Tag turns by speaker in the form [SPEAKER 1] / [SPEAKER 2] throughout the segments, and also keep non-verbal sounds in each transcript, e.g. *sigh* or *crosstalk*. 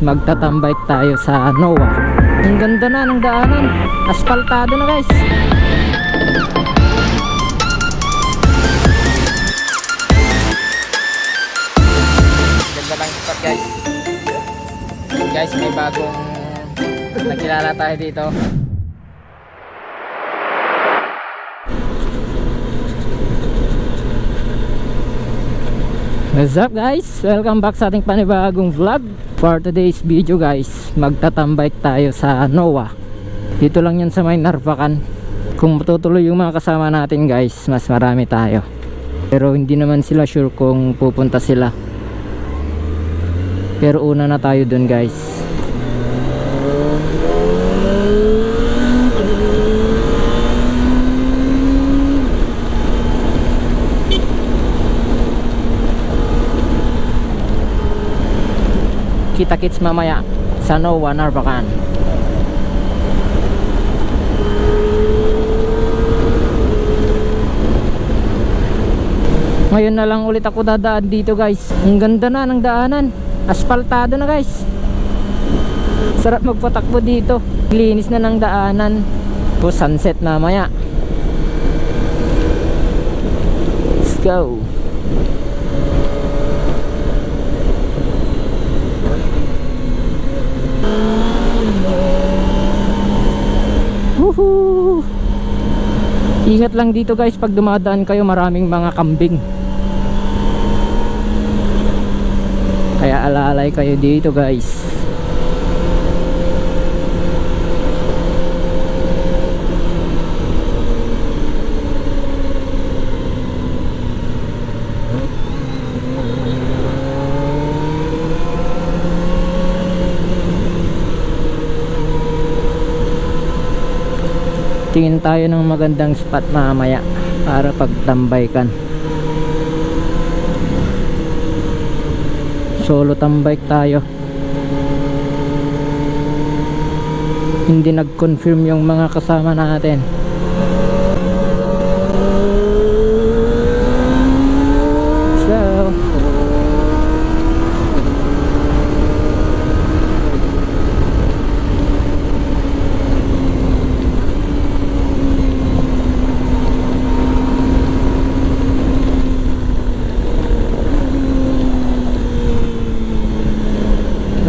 [SPEAKER 1] magtatambay tayo sa NOAA. Ang ganda na ng daanan. Asfaltado na guys. Ganda lang spot guys. Guys, may bagong nakilala tayo dito. What's up guys? Welcome back sa ating panibagong vlog For today's video guys. Magtatambay tayo sa NOAA Dito lang yan sa may Narvacan. Kung matutuloy yung mga kasama natin guys Mas marami tayo. Pero hindi naman sila sure kung pupunta sila. Pero una na tayo dun guys Kita kits mamaya sa NOAA Narvacan. Ngayon na lang ulit ako dadaan dito guys. Ang ganda na ng daanan. Asfaltado na guys. Sarap magpatakbo dito. Linis na ng daanan. Po sunset na maya. Let's go Woohoo! Ingat lang dito guys pag dumadaan kayo maraming mga kambing. Kaya alalay kayo dito guys. Tingin tayo ng magandang spot mamaya para pagtambaykan. Solo tambay tayo. Hindi nag-confirm yung mga kasama natin.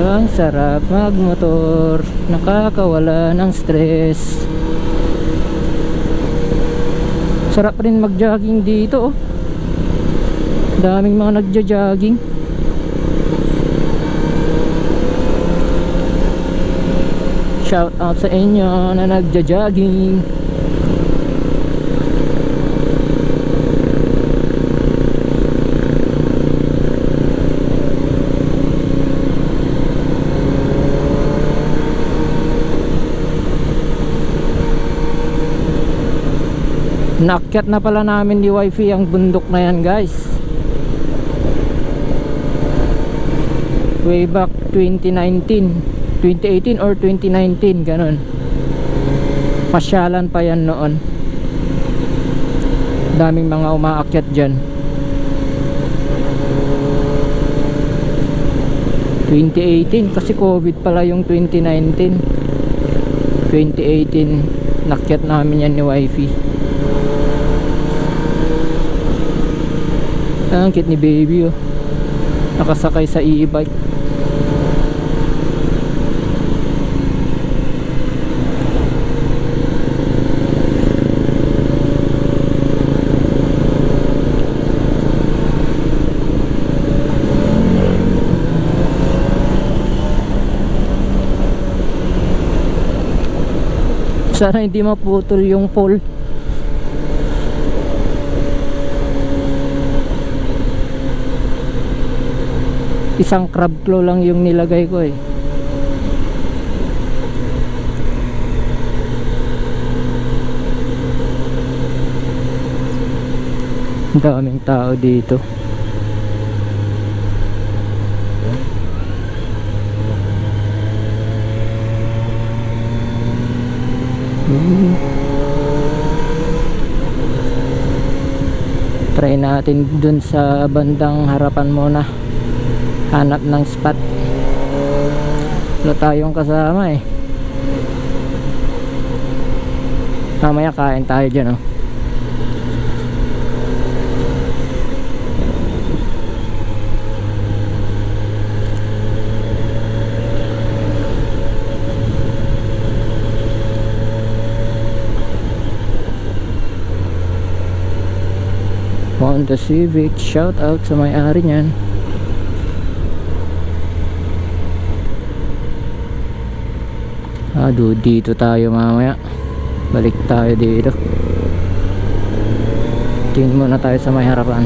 [SPEAKER 1] So, Ang sarap magmotor Nakakawala ng stress. Sarap rin mag-jogging dito oh. Daming mga nagja-jogging. Shout out sa inyo na nagja-jogging Naakyat na pala namin ni wifi ang bundok na yan guys. Way back 2019 2018 or 2019 ganun. Pasyalan pa yan noon. Daming mga umaakyat dyan. 2018 kasi COVID pala yung 2019 2018 nakyat namin yan ni wifi Ang ni baby oh. Nakasakay sa e-bike. Sana hindi maputol yung pole. Isang crab claw lang yung nilagay ko eh daming tao dito. Try natin dun sa bandang harapan muna hanap ng spot Wala tayong kasama eh. Mamaya kain tayo dyan oh. Honda Civic, shout out sa may-ari niyan. Ah, dito tayo mamaya. Balik tayo dito. Tingin muna tayo sa may harapan.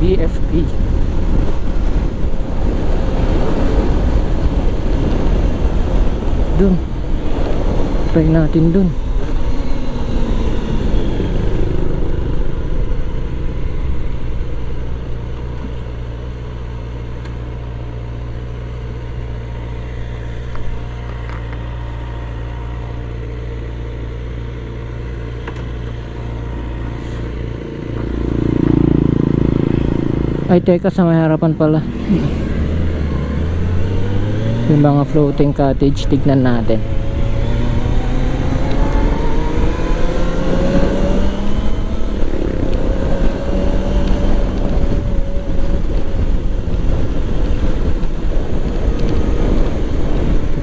[SPEAKER 1] BFP. Dun. Try natin dun. Ay teka sa may harapan pala. Yung mga floating cottage Tignan natin.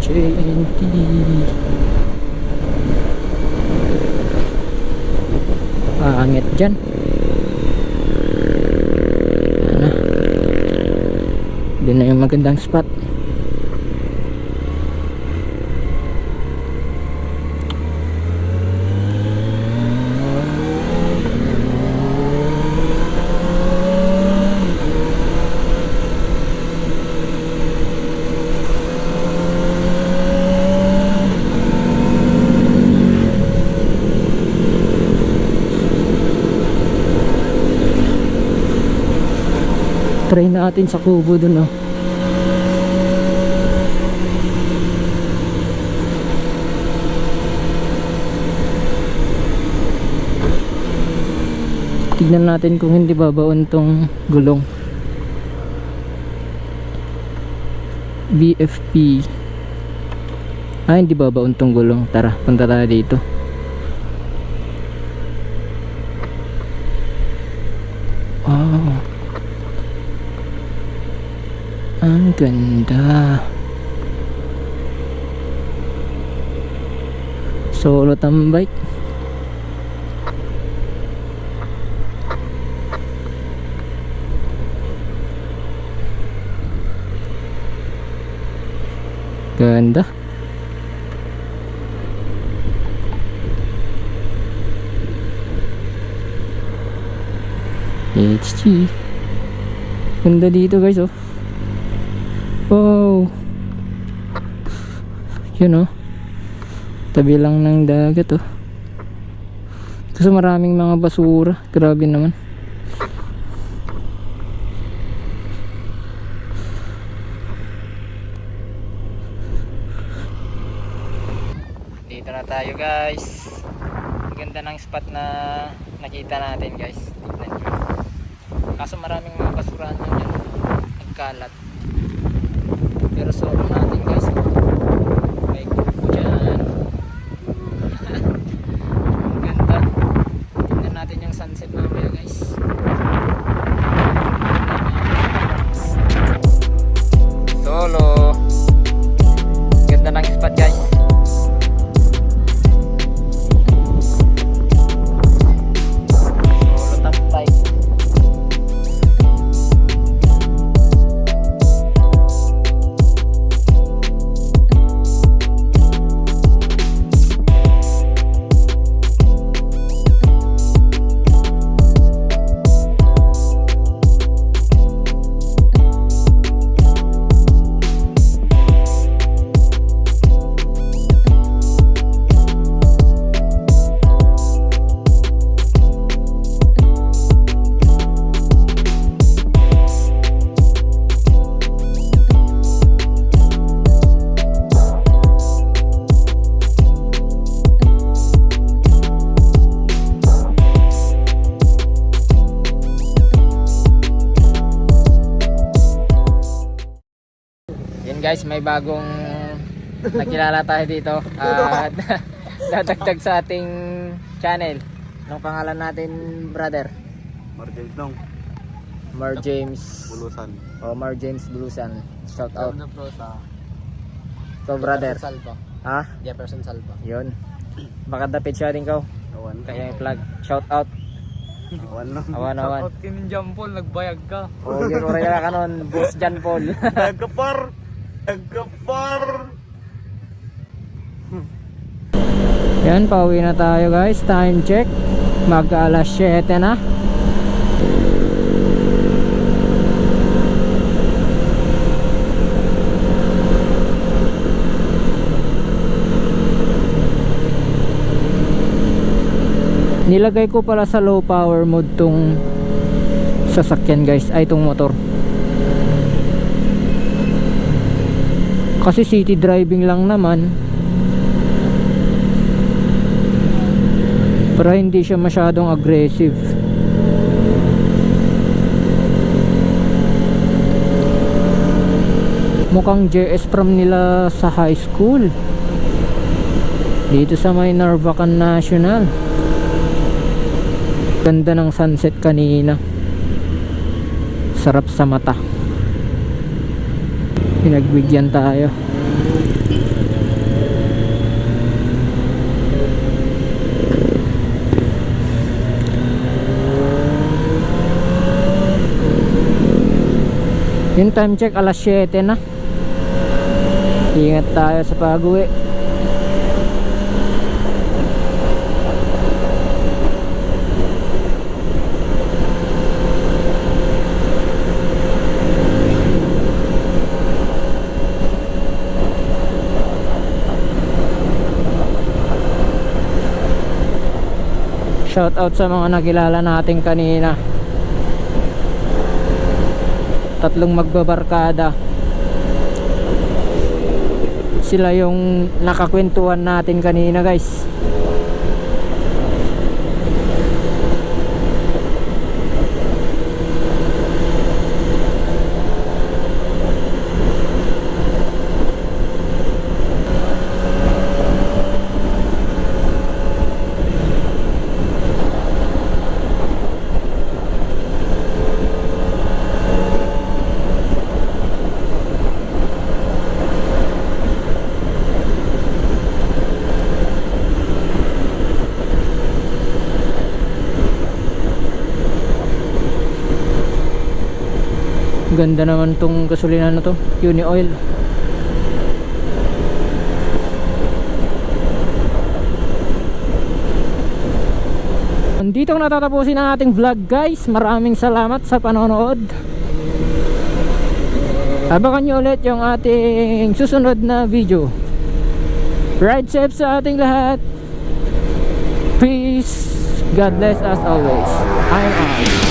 [SPEAKER 1] JNT Pangit dyan Hindi na yung magandang spot Try natin sa kubo dun oh. Tignan natin kung hindi babaon tong gulong. BFP. Ah, hindi babaon tong gulong. Tara, punta tayo dito. Wow. Ang ganda. Solo tambay. Ganda. HG. Ganda dito guys oh. Wow. Yun oh. Tabi lang ng dagat oh. Kasi maraming mga basura. Grabe naman. Dito na tayo guys. Ganda ng spot na nakita natin guys. Tignan nyo. Kaso maraming mga basurahan lang yan. Nagkalat. Pero solo natin may bagong nakilala tayo dito at *laughs* dadagdag sa ating channel. Anong pangalan natin, brother?
[SPEAKER 2] Margins nung
[SPEAKER 1] Mar James.
[SPEAKER 2] bulusan.
[SPEAKER 1] O Mar James Bluesan. Shout out.
[SPEAKER 3] na bro sa
[SPEAKER 1] So, brother.
[SPEAKER 3] Salva.
[SPEAKER 1] Ha?
[SPEAKER 3] Jefferson Salva.
[SPEAKER 1] Yun. Baka dapit siya din ko.
[SPEAKER 2] Awan.
[SPEAKER 1] Kaya yung plug. Shout out.
[SPEAKER 2] Awan lang.
[SPEAKER 1] Awan awan.
[SPEAKER 3] kinin Jampol, nagbayag ka.
[SPEAKER 1] O yun oray ka kanon. Boss Jan Paul.
[SPEAKER 2] Nagkapar! Nagkapar!
[SPEAKER 1] Yan, pauwi na tayo guys. Time check. Mag alas 7 na. Nilagay ko pala sa low power mode tong sasakyan guys, ay tong motor. Kasi city driving lang naman, para hindi siya masyadong aggressive. Mukhang JS from nila sa high school. Dito sa may Narvacan National. Ganda ng sunset kanina. Sarap sa mata pinagbigyan tayo Yung time check alas 7 na. Ingat tayo sa pag-uwi. Shout out sa mga nakilala natin kanina. Tatlong magbabarkada. Sila yung nakakwentuhan natin kanina guys ganda naman tong gasolina na to uni oil. Dito ko natatapusin ang ating vlog guys. Maraming salamat sa panonood. Abangan nyo ulit yung ating susunod na video. Ride safe sa ating lahat. Peace. God bless us always. I'm out